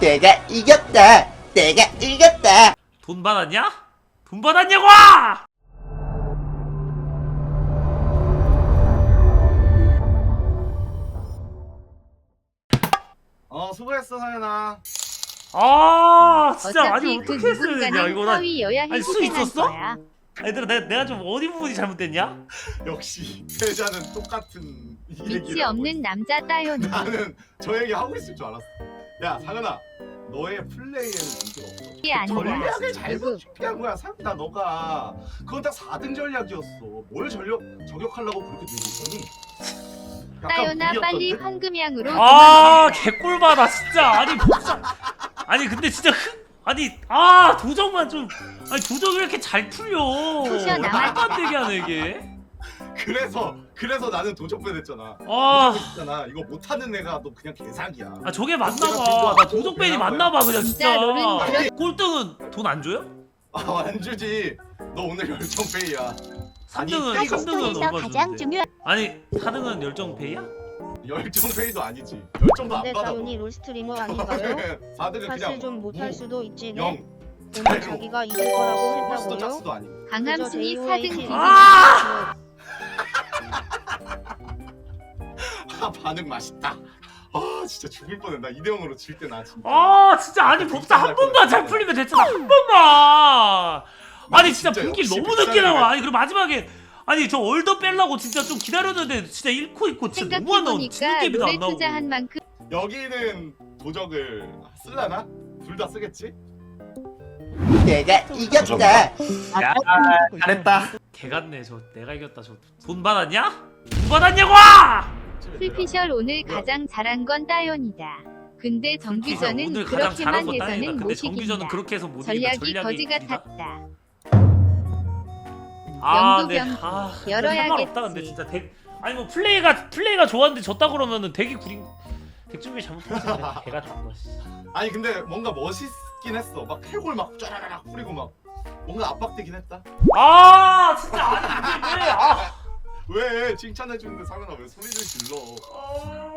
내가 이겼다. 내가 이겼다. 돈 받았냐? 돈 받았냐고! 어 수고했어 상현아 아 진짜 아니 그 어떻게 했어야 되냐 이거 나 아니, 수 있었어? 거야. 얘들아 내가, 내가 좀 어디 부분이 잘못됐냐? 역시 패자는 똑같은 얘기를 하고 없는 남자 따요니. 있어. 나는 저 얘기 하고 있을 줄 알았어 야 상현아. 너의 플레이에는 문제가 없어. 이게 아니야. 전략을 잘못? 준비한 거야. 상현아 너가. 그건 딱 4등 전략이었어. 뭘 전력 저격하려고 그렇게 들고 있더니? 약간 따요나 빨리 무리였던데? 황금양으로 아 개꿀받아 진짜. 아니 진짜 아니 근데 진짜 흥 아니 아 도적만 좀 아니 도적이 왜 이렇게 잘 풀려. 푸셔 나와. 말도 안 되게 하네 이게. 그래서 그래서 나는 도적배 됐잖아 아, 있잖아 이거 못하는 애가 너 그냥 개사기야 아 저게 맞나봐 나 도적밴이 맞나봐 그냥 진짜 진짜 롤은 그렇- 꼴등은 돈 안 줘요? 아 안 주지 너 오늘 열정 페이야 3등은 아니, 3등은 얼마 가장 주는데 중요한 아니 4등은 열정 페이야? 열정 페이도 아니지 열정도 안 근데 받아 따윤이 롤 스트리머 아닌가요? 4등은 사실 그냥 좀 못할 수도 있지 네? 영 오늘 자기가 이길 거라고 했다고요? 짝수도 아니고 강함순이 그저 4등 JOH 비비. 아! 아 반응 맛있다 아 진짜 죽을 뻔했나 이대형으로 질 때 나 진짜 아 진짜 아니 법사 한 번만 잘 풀리면 됐잖아 한 번만 아니 진짜 역시 너무 늦게 나와 아니 그리고 마지막에 아니 저 얼더 빼려고 진짜 좀 기다렸는데 진짜 잃고 있고 진짜 너무 안 나온 생각해보니까 진흙개비도 노래 안 나오고 투자한 만큼 여기는 도적을 쓸라나? 둘 다 쓰겠지? 내가 이겼다. 잘했다. 개 같네 저 내가 이겼다 저 돈 받았냐? 돈 받았냐고! 풀피셜 오늘 가장 잘한 건 따요니다. 근데 정규전은 그렇게만 해서는 못 이긴다. 그렇게 해서 못 전략이 거지. 같았다. 아, 영구 네. 병 아, 열어야겠지. 상관없다 근데 진짜 덱 아니 뭐 플레이가 플레이가 좋았는데 졌다 그러면은 덱이 구린 덱 준비 잘못했지 그래. 개 같은 거 씨. 아니 근데 뭔가 멋있긴 했어 막 해골 막 쫘라라락 뿌리고 막 뭔가 압박되긴 했다 아 진짜 아니 왜 아. 왜 칭찬해 주는데 상현아 왜 소리를 질러?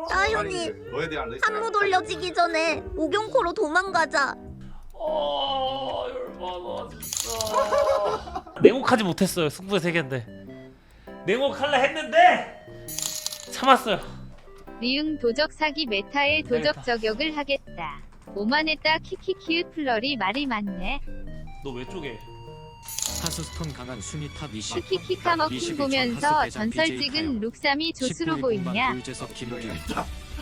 따윤이 아니, 너에 대한 레슨 한무 돌려지기 전에 오경코로 도망가자. 어 열받아 진짜. 냉혹하지 못했어요 승부의 세계인데. 냉혹할라 했는데 참았어요. 리응 도적 사기 메타에 도적 저격을 하겠다. 오만했다 키키키읒 플러리 말이 많네. 너 왜 쪼개 하스스톤 강한 순위 탑 20. 키키키 카먹힌 보면서 전설 찍은 룩삼이 조수로 보이냐? 유재석 김우기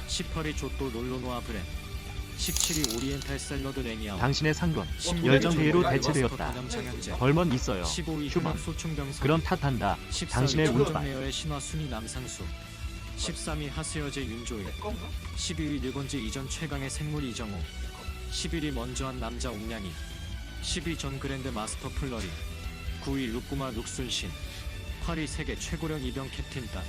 18위 조또 롤로노아 브랜 17위 오리엔탈 샐러드 레니아 당신의 상권 어, 열정페이로 이거 대체되었다. 벌먼 있어요. 15위 휴먼. 그럼 탓한다. 당신의 운빨. 메어의 신화 순위 남상수 13위 하수여제 윤조일 12위 일본지 이전 최강의 생물 이정호 11위 먼저한 남자 옥냥이 10위 전 그랜드 마스터 플러리 9위 룩구마 룩순신 8위 세계 최고령 이병 캡틴 단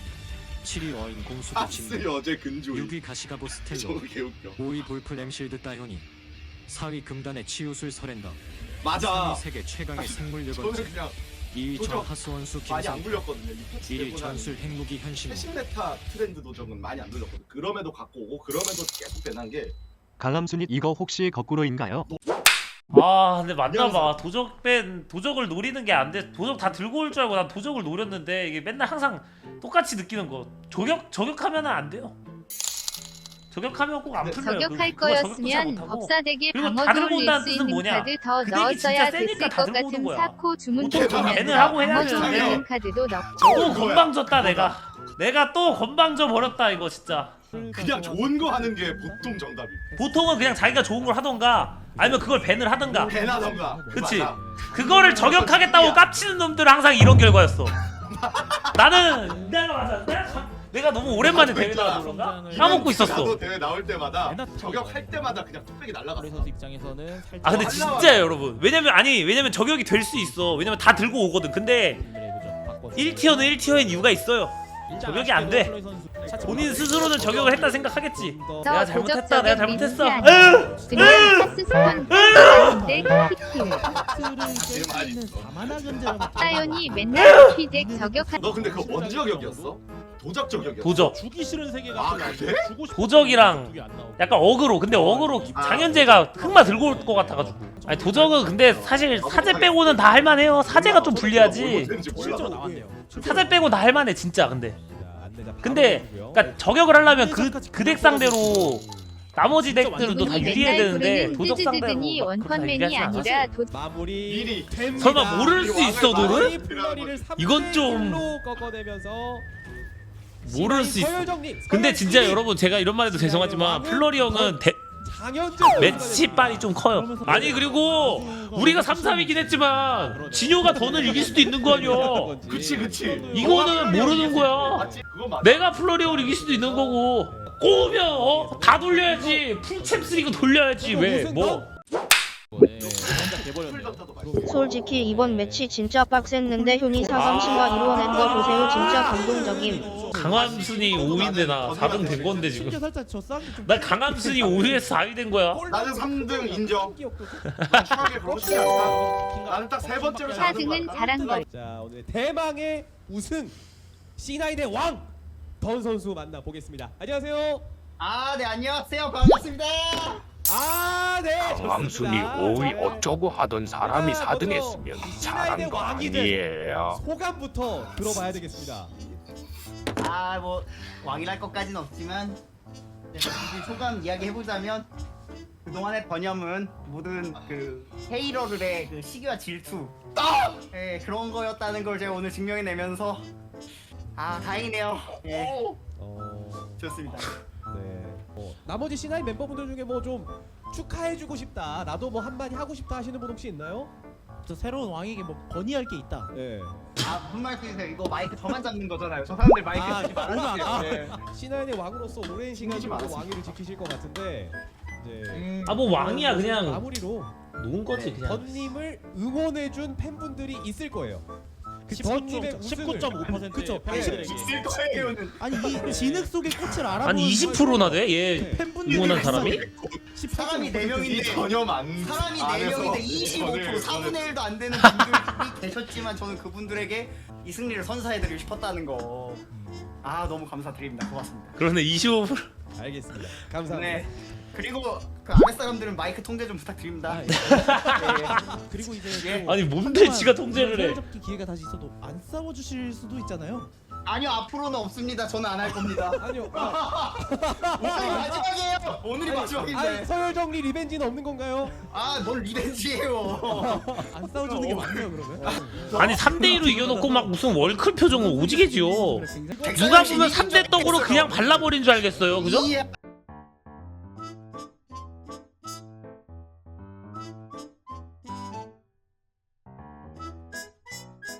7위 어인 공수도 아스 진도 여제 근조이 6위 가시가보 스텔로 저거 개웃겨. 5위 볼프 램실드 따효니 4위 금단의 치유술 서렌더 맞아. 3위 세계 최강의 생물 저는 그냥 2위 도적 저하수원수 많이 안 김성 굴렸거든요. 이 패치 1위 때보다 전술 핵무기 현신호. 최신 메타 트렌드 도적은 많이 안 돌렸거든 그럼에도 갖고 오고 그럼에도 계속 배난 게 강함순이 이거 혹시 거꾸로인가요? 아 근데 맞나봐 도적 뺀 도적을 노리는 게 안돼 도적 다 들고 올 줄 알고 난 도적을 노렸는데 이게 맨날 항상 똑같이 느끼는 거 저격 저격하면은 안 돼요 저격하면 꼭안 네. 풀려요 저격할 그거 잘 거였으면 못하고. 법사대게 그리고 다 방어를 들고 온다는 수 뜻은 있는 뭐냐? 카드 더 그 덱이 넣었어야 진짜 세니까 됐을 다것 들고 오는 같은 거야. 사코 주문 보통 다 밴을 하고 해야 방어 되는데. 주문 카드도 넣고 또. 건방졌다 내가 내가 또 건방져 버렸다 이거 진짜 그냥 좋은 거 하는 게 보통 정답이. 보통은 그냥 자기가 좋은 걸 하던가 아니면 그걸 밴을 하던가. 배나던가. 그치. 그거를 저격하겠다고 깝치는 놈들은 항상 이런 결과였어. 나는 내가 맞아. 내가, 참- 내가 너무 오랜만에 대회 나가서 그런가? 까먹고 있었어. 나도 대회 나올 때마다 저격할 때마다 그냥 뚝배기 날라갔어. 선수 입장에서는 살짝 아 근데 진짜예요 여러분. 왜냐면 아니 왜냐면 저격이 될 수 있어. 왜냐면 다 들고 오거든. 근데 1티어는 1티어인 이유가 있어요. 저격이 안 돼. 본인 스스로는 저격을 했다 생각하겠지 내가 잘못했다 내가 잘못했어! 그냥 따연이 맨날 키덱 저격한 너 근데 그거 뭔 저격이었어? 도적 저격이었어. 도적 주기 싫은 세계가 아. 그래? 도적이랑. 약간 어그로 근데 어그로 아. 장현재가 흑마 들고 올 것 같아가지고 아니 도적은 근데 사실 사제 빼고는 다 할만해요 사제가 좀 불리하지 실제로 나왔네요. 사제 빼고 다 할만해 진짜 근데 근데 보고요. 그러니까 저격을 하려면 그 그 덱 상대로 나머지 덱들도 다 유리해야 되는데 도적 상대로 막 않았어. 아니라 도 마무리. 설마 모를 수 있어 3대 이건 좀- 1로 꺾어내면서 모를 수 있어 근데 진짜. 여러분 제가 이런 말 해도 죄송하지만 플러리 형은 대, 장현재 매치 빨이 좀 커요. 아니 그리고 우리가 3, 3이긴 했지만 진효가 던을 이길 수도 있는 거 아니야. 그치 그치. 이거는 모르는 거야. 내가 플러리오를 이길 수도 있는 거고. 꼬우면 어? 다 돌려야지. 풀챔스 리그 돌려야지. 왜뭐 네, 혼자 돼버렸네요. 풀전타도 맛있어. 솔직히 이번 매치 진짜 빡셌는데 효니 사강신과 이루어낸 거 보세요. 진짜 감동적임 강함순이 5위인데 나 4등 된 건데 지금 심지어 살짝 저 싸움이 좀나 강함순이 5위에서 4위 된 거야 나는 3등 인정. 기억도 추하게 그렇지 않다. 나는 딱 세 번째로 잘하는 사등은 거야. 잘한 걸 자 오늘 대망의 우승 C9의 왕던 선수 만나 보겠습니다. 안녕하세요. 아, 네, 안녕하세요. 반갑습니다. 아, 네. 왕순이 좋습니다. 5위 자, 어쩌고 하던 사람이 자, 4등 먼저 했으면 이 잘한 거 왕이들. 아니에요. 소감부터 들어봐야 되겠습니다. 아, 뭐 왕이랄 것까지는 없지만 네, 솔직히 소감 이야기 해보자면 그동안의 번염은 모든 그 헤이러들의 그 시기와 질투 예, 그런 거였다는 걸 제가 오늘 증명해내면서 아 다행이네요 예 어, 좋습니다 네. 어, 나머지 C9 멤버분들 중에 뭐 좀 축하해주고 싶다. 나도 뭐 한마디 하고 싶다 하시는 분 혹시 있나요? 저 새로운 왕에게 뭐 건의할 게 있다. 네. 아 무슨 말씀이세요 이거 마이크 저만 잡는 거잖아요 저 사람들 마이크 아, 잡지 말아주세요 아, 네. C9의 왕으로서 오랜 시간 말았습니다. 왕위를 지키실 것 같은데 이제 음, 아 뭐 왕이야 그냥 마무리로 놓은 거지 그냥 던님을 응원해준 팬분들이 있을 거예요. 그 던님의 우승을 19.5%. 그쵸. 팬들에게. 있을 거예요는 아니 이 진흙 속의 꽃을 알아보는 아니 20%나 돼? 얘 응원한 사람이? 사람이 네이 명인데 전혀 안. 사람이 안 4명인데 해서 25% 저는- 4분의 1도 안 되는 분들이 계셨지만 저는 그분들에게 이 승리를 선사해드리고 싶었다는 거. 아 너무 감사드립니다. 고맙습니다. 그러네 25% 알겠습니다. 감사합니다. 네. 그리고 그 아랫 사람들은 마이크 통제 좀 부탁드립니다. 아, 예. 네. 그리고 이제 예. 또 아니 뭔데 지가 한동안 통제를 해 서열접기 기회가 다시 있어도 안 싸워 주실 수도 있잖아요. 아니요 앞으로는 없습니다. 저는 안 할 겁니다. 아니요. 아, 오늘이 마지막이에요. 오늘이 아니, 마지막인데. 서열 정리 리벤지는 없는 건가요? 아뭘 리벤지예요. 안 싸워 주는 게 맞네요, 그러면. 아니 3대 2로 이겨놓고 막 무슨 월클 표정을 오지게 지어 굉장히 누가 보면 3대 떡으로 그냥 발라버린 줄 알겠어요 그죠? 이